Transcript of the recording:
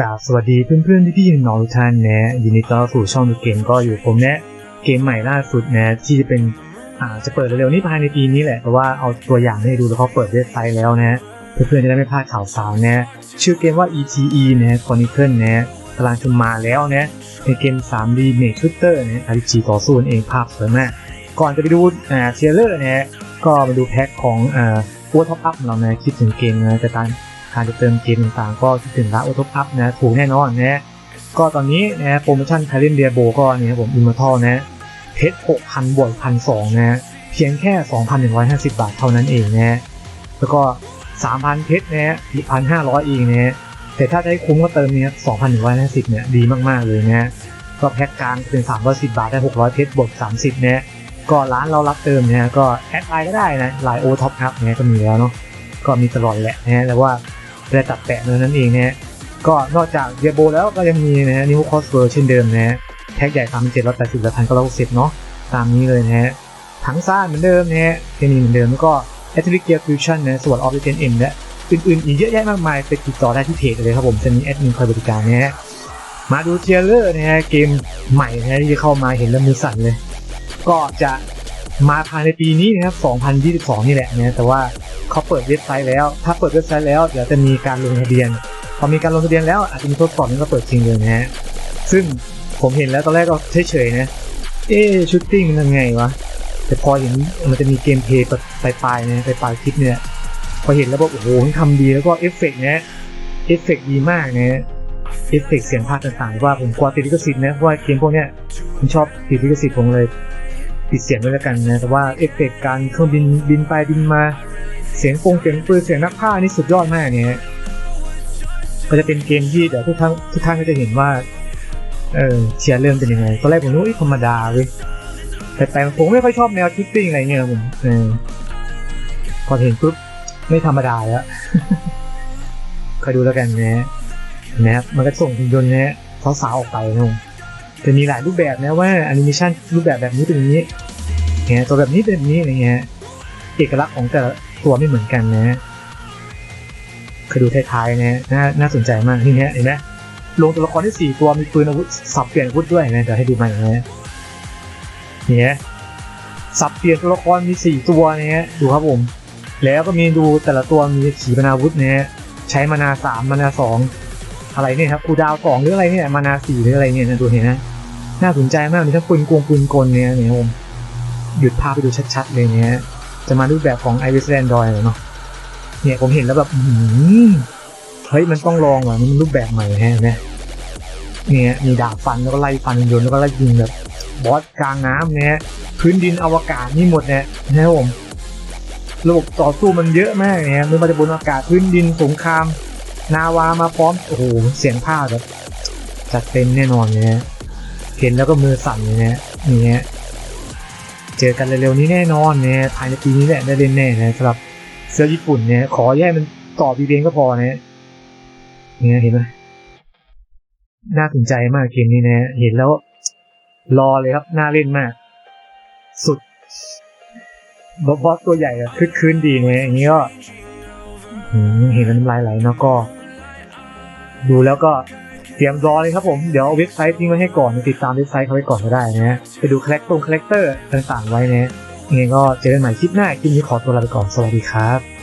กราบสวัสดีเพื่อนๆพี่ๆน้องทุกท่านนะยินดีต้อนรับสู่ช่องดูเกมก็อยู่ผมนะเกมใหม่ล่าสุดนะที่จะเป็นอ่าจะเปิดเร็วๆนี้ภายในปีนี้แหละแต่ว่าเอาตัวอย่างให้ดูแล้วเขาเปิดเว็บไซต์แล้วนะเพื่อนๆจะได้ไม่พลาดข่าวสารนะชื่อเกมว่า ETE นะ Chronicle นะกำลังจะมาแล้วนะเป็นเกม 3D เมทชูเตอร์นะ RPG ต่อสู้นั่นเองภาพสวยมากก่อนจะไปดูอ่าเทรลเลอร์นะก็มาดูแพ็คของอ่าโอท็อปอัพเรานะคิดถึงเกมนะจะการ การจะเติมเกมต่างๆ ก็คิดถึงร้านโอท็อปอัพนะถูกแน่นอนนะ ก็ตอนนี้นะโปรโมชั่นคารินเดียโบก็เนี่ยผมอิมมอร์ทัลนะเพชร6,000บวก1,200นะเพียงแค่ 2,150 บาทเท่านั้นเองนะแล้วก็ 3,000 เพชรนะอีก1,500เองนะแต่ถ้าจะให้คุ้มก็เติมเนี่ย2,150เนี่ยดีมากๆเลยนะก็แพ็กกลางเป็น 310 บาทได้ 600 เพชรบวก30นะก็ร้านเรารับเติมนะก็แอดไลน์ก็ได้นะไลน์โอท็อปอัพเนี่ยก็มีแล้วเนาะก็มีตลอดแหละนะแต่ว่า ได้ตัดแปะนั่นเองนะฮะก็นอกจากเดียโบแล้วก็ยังมีนะฮะนิวคอสเวอร์เช่นเดิมนะฮะแท็กใหญ่สามเจ็ดร้อยแปดสิบและพันเก้าร้อยหกสิบเนาะตามนี้เลยนะฮะถังซ่านเหมือนเดิมนะฮะยังมีเหมือนเดิมแล้วก็แอตติลิเกียร์ฟิวชั่นนะส่วนออฟเดนเอ็มและอื่นๆอีกเยอะแยะมากมายไปติดต่อได้ที่เพจเลยครับผมจะมีแอดมินคอยบริการนะฮะมาดูเทเลอร์นะฮะเกมใหม่นะฮะที่จะเข้ามาเห็นแล้วมือสั่นเลย ก็จะมาภายในปีนี้นะครับ 2022 นี่แหละนะแต่ว่า เขาเปิดเว็บไซต์แล้ว ถ้าเปิดเว็บไซต์แล้วเดี๋ยวจะมีการลงทะเบียน พอมีการลงทะเบียนแล้วอาจจะมีทดสอบนี้ก็เปิดจริงเลยนะฮะ ซึ่งผมเห็นแล้วตอนแรกก็เฉยๆนะ เอ๊ชุดติ้งมันยังไงวะ แต่พอเห็นมันจะมีเกมเพย์ปลายๆนะปลายๆคลิปเนี่ย พอเห็นแล้วบอกโอ้โหทำดีแล้วก็เอฟเฟกต์นะเอฟเฟกต์ดีมากนะเอฟเฟกต์เสียงภาคต่างๆว่าผมกลัวติดลิขสิทธิ์นะเพราะว่าเกมพวกเนี้ยผมชอบติดลิขสิทธิ์ผมเลยปิดเสียงไว้แล้วกันนะแต่ว่าเอฟเฟกต์การเครื่องบินบินไปบินมา เสียงปงเสียงปืนเสียงนักฆ่านี่สุดยอดมากเนี่ยก็จะเป็นเกมที่เดี๋ยวทุกท่านทุกท่านก็จะเห็นว่าเออเชียร์เรื่องเป็นยังไงตอนแรกผมนึกธรรมดาเว้ยแต่แต่ผมไม่ค่อยชอบแนวทิปปิ้งอะไรเงี้ยผมเออพอเห็นปุ๊บไม่ธรรมดาแล้วคอยดูแล้วกันนะนะครับมันก็ส่งคุณยนต์นะสาวๆออกไปนะผมจะมีหลายรูปแบบนะว่าแอนิเมชันรูปแบบแบบนี้เป็นอย่างนี้เนี่ยตัวแบบนี้เป็นแบบนี้อะไรเงี้ยเอกลักษณ์ของแต่ละ ตัวไม่เหมือนกันนะเคยดูท้ายๆนะน่าน่าสนใจมากที่เนี้ยเห็นไหมลงตัวละครที่สี่ตัวมีปืนอาวุธสับเปลี่ยนอาวุธด้วยนะเดี๋ยวให้ดูใหม่นะเนี่ยสับเปลี่ยนตัวละครมีสี่ตัวนี่ยดูครับผม แล้วก็มีดูแต่ละตัวมีขีปนาวุธนะฮะใช้มานาสามมานาสองอะไรเนี่ยครับคูดาวสองหรืออะไรเนี่ยมานาสี่หรืออะไรเนี่ยนะดูเห็นนะน่าสนใจมากมีทั้งปืนกวงปืนกลเนี่ยเนี่ยผมหยุดภาพไปดูชัดๆเลยเนี่ย จะมารูปแบบของไอริสแลนดอยเนาะเนี่ยผมเห็นแล้วแบบเฮ้ยมันต้องลองว่ะมันรูปแบบใหม่แฮะนะเนี่ยมีดาบฟันแล้วก็ไล่ฟันยนต์แล้วก็ไล่ยิงแบบบอสกลางน้ำเนี่ยพื้นดินอวกาศนี่หมดเนี่ยนะครับผมระบบต่อสู้มันเยอะมากเนี่ยไม่ว่าจะบนอากาศพื้นดินสงคราม นาวามาพร้อมโอ้โหเสียงภาคแบบจัดเต็มแน่นอนเลยนะเห็นแล้วก็มือสั่นเลยนะนี่ฮะ เจอกันเร็วๆนี้แน่นอนเนี่ยภายในปีนี้แหละได้เล่นแน่นะสำหรับเสื้อญี่ปุ่นเนี่ยขอแย่มันต่อปีเบงก็พอนะเนี่ยเห็นไหมน่าสนใจมากเกมนี้นะเห็นแล้วรอเลยครับน่าเล่นมาก สุดบอสตัวใหญ่อะคึกคืนดีเลยอย่างนี้ก็เห็นน้ำลายไหลเนาะก็ ดูแล้วก็ เตรียมรอเลยครับผม เดี๋ยวเอาเว็บไซต์ทิ้งไว้ให้ก่อนติดตามเว็บไซต์เขาไว้ก่อนก็ได้นะฮะไปดูคาแรคตรงคาแรคเตอร์ต่างๆไว้นะยังไงก็เจอกันใหม่คลิปหน้าคลิปนี้ขอตัวลาไปก่อนสวัสดีครับ